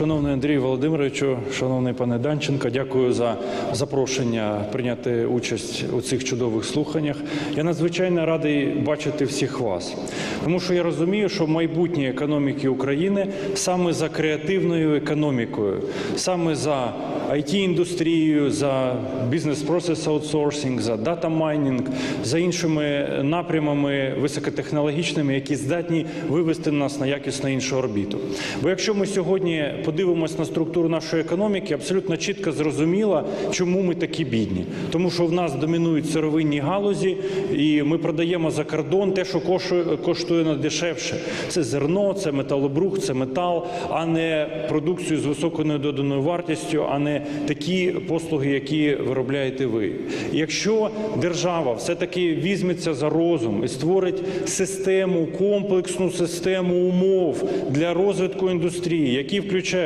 Шановний Андрій Володимировичу, шановний пане Данченко, дякую за запрошення прийняти участь у цих чудових слуханнях. Я надзвичайно радий бачити всіх вас, тому що я розумію, що майбутнє економіки України саме за креативною економікою, саме за IT-індустрією, за бізнес-процес аутсорсинг, за дата майнінг, за іншими напрямами високотехнологічними, які здатні вивести нас на якісно іншу орбіту. Бо якщо ми сьогодні подивимось на структуру нашої економіки, абсолютно чітко зрозуміло, чому ми такі бідні. Тому що в нас домінують сировинні галузі, і ми продаємо за кордон те, що коштує, надешевше. Це зерно, це металобрух, це метал, а не продукцію з високою доданою вартістю, а не такі послуги, які виробляєте ви. Якщо держава все-таки візьметься за розум і створить систему, комплексну систему умов для розвитку індустрії, які включають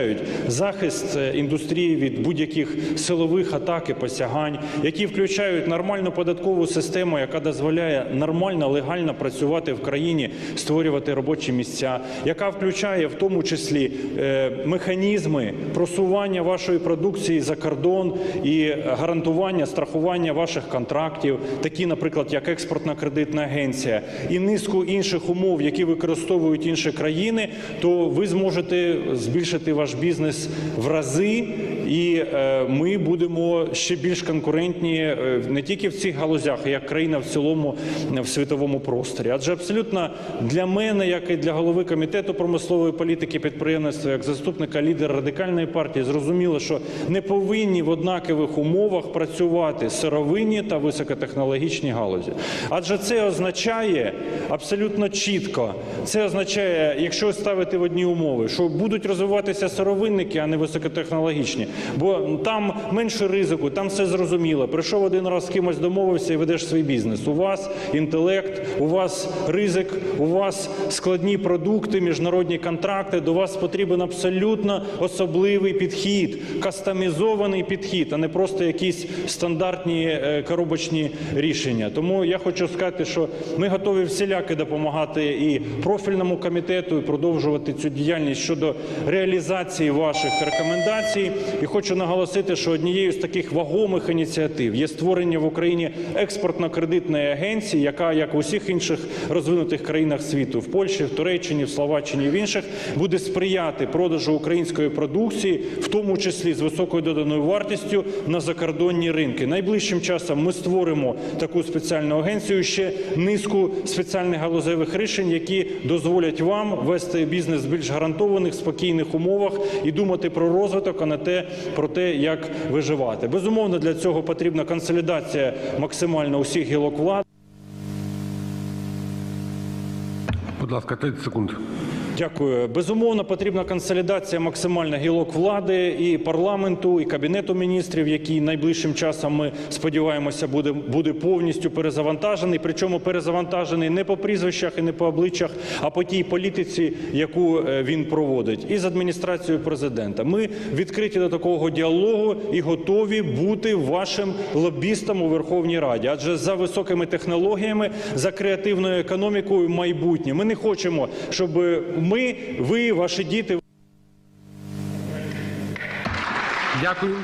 захист е, індустрії від будь-яких силових атак і посягань, які включають нормальну податкову систему, яка дозволяє нормально, легально працювати в країні, створювати робочі місця, яка включає в тому числі е, механізми просування вашої продукції за кордон і гарантування страхування ваших контрактів, такі, наприклад, як експортна кредитна агенція, і низку інших умов, які використовують інші країни, то ви зможете збільшити ваш бізнес в рази, і е, ми будемо ще більш конкурентні е, не тільки в цих галузях, а як країна в цілому е, в світовому просторі. Адже абсолютно для мене, як і для голови комітету промислової політики підприємництва, як заступника лідера радикальної партії, зрозуміло, що не повинні в однакових умовах працювати сировинні та високотехнологічні галузі. Адже це означає абсолютно чітко. Це означає, якщо ставити в одні умови, що будуть розвиватися сировинники, а не високотехнологічні, бо там менше ризику, там все зрозуміло. Прийшов один раз з кимось домовився і ведеш свій бізнес. У вас інтелект, у вас ризик, у вас складні продукти, міжнародні контракти. До вас потрібен абсолютно особливий підхід, кастомізований підхід, а не просто якісь стандартні е, коробочні рішення. Тому я хочу сказати, що ми готові всіляки допомагати і профільному комітету, і продовжувати цю діяльність щодо реалізації ваших рекомендацій. І хочу наголосити, що однією з таких вагомих ініціатив є створення в Україні експортно-кредитної агенції, яка, як у всіх інших розвинутих країнах світу, в Польщі, в Туреччині, в Словаччині, в інших, буде сприяти продажу української продукції, в тому числі з високою доданою вартістю на закордонні ринки. Найближчим часом ми створимо таку спеціальну агенцію, ще низку спеціальних галузевих рішень, які дозволять вам вести бізнес в більш гарантованих, спокійних умовах і думати про розвиток, а не те про те, як виживати. Безумовно, для цього потрібна консолідація максимально усіх гілок влади. Будь ласка, 30 секунд. Дякую. Безумовно, потрібна консолідація максимальна гілок влади і парламенту, і кабінету міністрів, який найближчим часом ми сподіваємося буде буде повністю перезавантажений. Причому перезавантажений не по прізвищах і не по обличчях, а по тій політиці, яку е, він проводить, і з адміністрацією президента. Ми відкриті до такого діалогу і готові бути вашим лобістом у Верховній Раді, адже за високими технологіями, за креативною економікою майбутнє. Ми не хочемо, щоб ми, ви, ваші діти. Дякую.